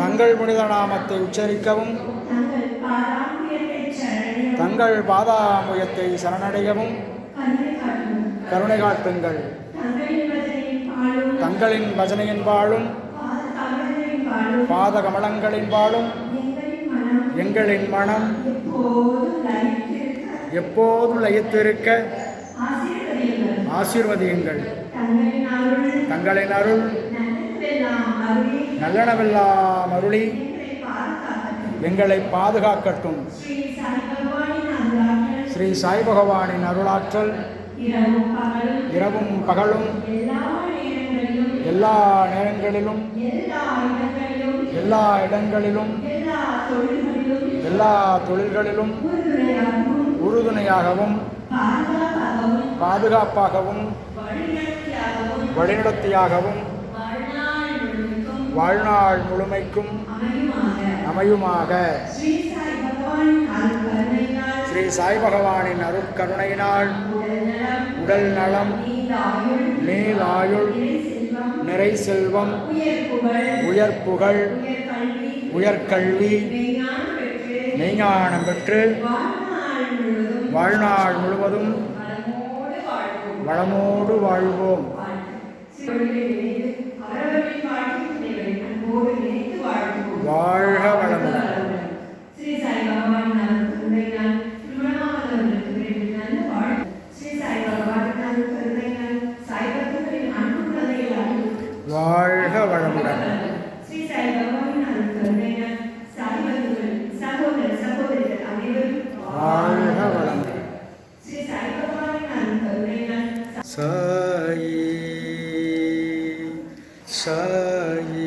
தங்கள் புனித நாமத்தை உச்சரிக்கவும். தங்கள் பாதாமுயத்தை சரணடையவும். கருணை காட்டுங்கள். தங்களின் பஜனையின் வாழும் பாத கமலங்களின் பாழும் எங்களின் மனம் எப்போதும் லயித்திருக்க ஆசீர்வதியுங்கள். தங்களின் அருள் நல்லனவெல்லாம் அருளி எங்களை பாதுகாக்கட்டும். ஸ்ரீ சாய் பகவானின் அருளாற்றல். இரவும் பகலும் எல்லா நேரங்களிலும் எல்லா இடங்களிலும் எல்லா தொழில்களிலும் உறுதுணையாகவும் பாதுகாப்பாகவும் வழிநடத்தியாகவும் வாழ்நாள் முழுமைக்கும் அமையுமாக. ஸ்ரீ சாய் பகவானின் அருட்கருணையினால் உடல் நலம் மேலாயுள் நிறை செல்வம் உயர்ப்புகழ் உயர்கல்வி மெய்ஞானம் பெற்று வாழ்நாள் முழுவதும் வளமோடு வாழ்வோம். வாழ்க வளமுடன். வாழ்க வளமுடன். வாழ்க வளமுடன். சாயி பகவான் கருணையால்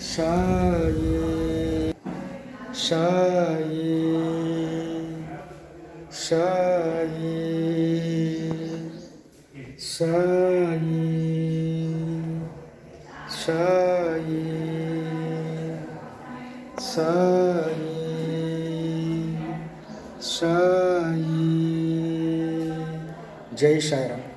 சாயி சாயி சாயி சாயி சாயி சாயி சாயி சாயி சாயி ஜெய் சாய்ராம்